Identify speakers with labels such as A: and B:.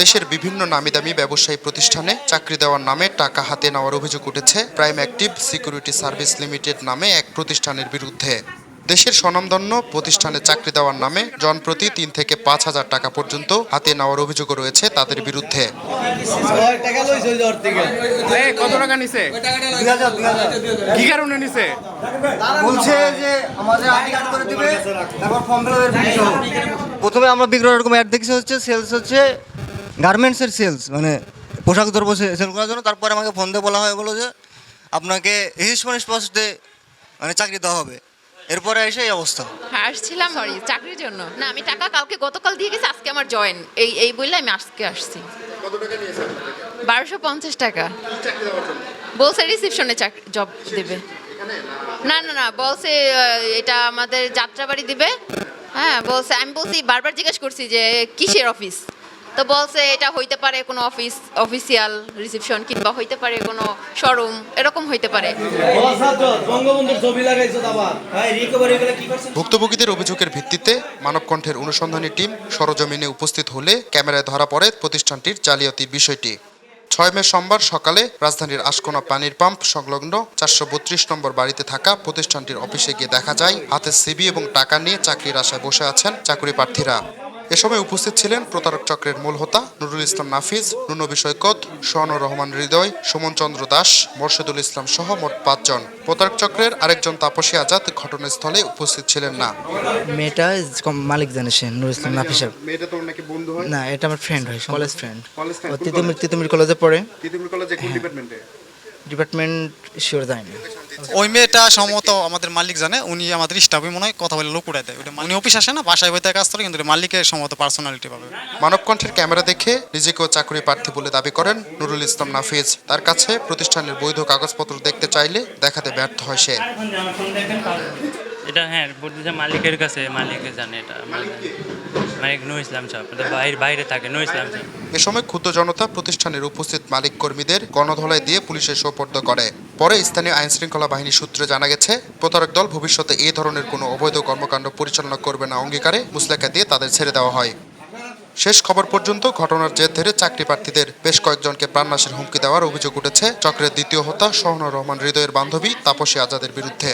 A: দেশের বিভিন্ন নামিদামি ব্যবসায়ী প্রতিষ্ঠানে চাকরি দেওয়ার নামে টাকা হাতে নেওয়ার অভিযোগ উঠেছে। Prime active security service limited নামে এক প্রতিষ্ঠানের বিরুদ্ধে। দেশের স্বনামধন্য প্রতিষ্ঠানে চাকরি দেওয়ার নামে জনপ্রতি তিন থেকে পাঁচ হাজার টাকা পর্যন্ত হাতে নেওয়ার অভিযোগও রয়েছে তাদের বিরুদ্ধে।
B: এ, কত টাকা নিছে? কি কারণে নিছে?
C: বলছে যে আমাদের আইডি কার্ড করে দিবে তারপর ফর্ম ফিল প্রথমে আমরা বিক্রয় এরকম অ্যাড দেখছি হচ্ছে সেলস হচ্ছে গার্মেন্টসের সেলস মানে পোশাক দ্রব্য সেল করার জন্য। তারপরে আমাকে ফোন দিয়ে বলা হয় বলো যে আপনাকে হিসমানিস পোস্টে মানে চাকরি দেওয়া হবে। এরপরে এসে এই অবস্থা।
D: আসছিলাম সরি চাকরির জন্য। না আমি টাকা কালকে গতকাল দিয়ে গেছি আজকে আমার জয়েন এই এই বললে আমি আজকে আসছি। বারোশো পঞ্চাশ টাকা। বলছে রিসিপশনে জব দেবে। না না। না বলছে এটা আমাদের যাত্রাবাড়ি দিবে। হ্যাঁ বলছে আমি বলছি বারবার জিজ্ঞেস করছি যে কিসের অফিস তো বলছে এটা হইতে পারে কোনো অফিস অফিসিয়াল রিসেপশন কিংবা হইতে পারে কোনো শোরুম এরকম হইতে পারে।
E: বঙ্গবন্ধুর ছবি লাগাইছো আবার। ভাই রিকভারি এগুলো কি করছেন?
A: ভুক্তভোগীদের অভিযোগের ভিত্তিতে মানবকণ্ঠের অনুসন্ধানী টিম সরজমিনে উপস্থিত হলে ক্যামেরায় ধরা পড়ে প্রতিষ্ঠানটির জালিয়াতির বিষয়টি। ছয় মে সোমবার সকালে রাজধানীর আশকোনা পানির পাম্প সংলগ্ন চারশো বত্রিশ নম্বর বাড়িতে থাকা প্রতিষ্ঠানটির অফিসে গিয়ে দেখা যায় হাতে সিবি এবং টাকা নিয়ে চাকরির আশায় বসে আছেন চাকরি প্রার্থীরা। এ সময় উপস্থিত ছিলেন প্রতারক চক্রের মূল হোতা নুরুল ইসলাম নাফিজ নুনবী সৈকত সোহানুর রহমান হৃদয় সুমন চন্দ্র দাস মোর্শেদুল ইসলাম সহ মোট পাঁচজন। প্রতারক চক্রের আরেকজন তাপসী আজাদ ঘটনাস্থলে উপস্থিত ছিলেন না।
F: মেয়েটা মালিক জানে সে নুর ইসলাম নাফি সাহেব।
A: মেয়েটা তোর নাকি বন্ধু হয়?
F: না এটা আমার ফ্রেন্ড হয় কলেজ ফ্রেন্ড তিতুমির তিতুমির কলেজে পড়ে।
A: তিতুমির কলেজে কোন ডিপার্টমেন্টে
F: ডিপার্টমেন্ট শিওর যায় না।
G: ওই মেয়েটা সম্ভবত আমাদের মালিক জানে উনি আমাদের স্টাফে মনে হয় কথা বলে লোক উড়াই দেয়। ওটা উনি অফিস আসে না বাসায় বইতে কাজ করে কিন্তু মালিকের সম্ভবত পার্সোনালিটি পাবে।
A: মানবকণ্ঠের ক্যামেরা দেখে নিজেকেও চাকরি প্রার্থী বলে দাবি করেন নুরুল ইসলাম নাফিজ। তার কাছে প্রতিষ্ঠানের বৈধ কাগজপত্র দেখতে চাইলে দেখাতে ব্যর্থ হয় সে।
H: এটা হ্যাঁ বলতেছে মালিকের কাছে, মালিকে জানে এটা, মালিক নু ইসলাম সাহেব এটা বাইরে বাইরে থাকে নু ইসলাম সাহেব।
A: এ সময় ক্ষুদ্র জনতা প্রতিষ্ঠানের উপস্থিত মালিক কর্মীদের গণধলাই দিয়ে পুলিশের সোপর্দ করে। পরে স্থানীয় আইন শৃঙ্খলা বাহিনী সূত্রে জানা গেছে, প্রতারক দল ভবিষ্যতে এই ধরনের কোনো অবৈধ কর্মকাণ্ড পরিচালনা করবে না অঙ্গীকারে, মুসলেখা দিয়ে তাদের ছেড়ে দেওয়া হয়। শেষ খবর পর্যন্ত ঘটনার জের ধরে চাকরি প্রার্থীদের বেশ কয়েকজনকে প্রাণনাশের হুমকি দেওয়ার অভিযোগ উঠেছে। চক্রের দ্বিতীয় হত্যা সোহনুর রহমান হৃদয়ের বান্ধবী তাপসী আজাদের বিরুদ্ধে।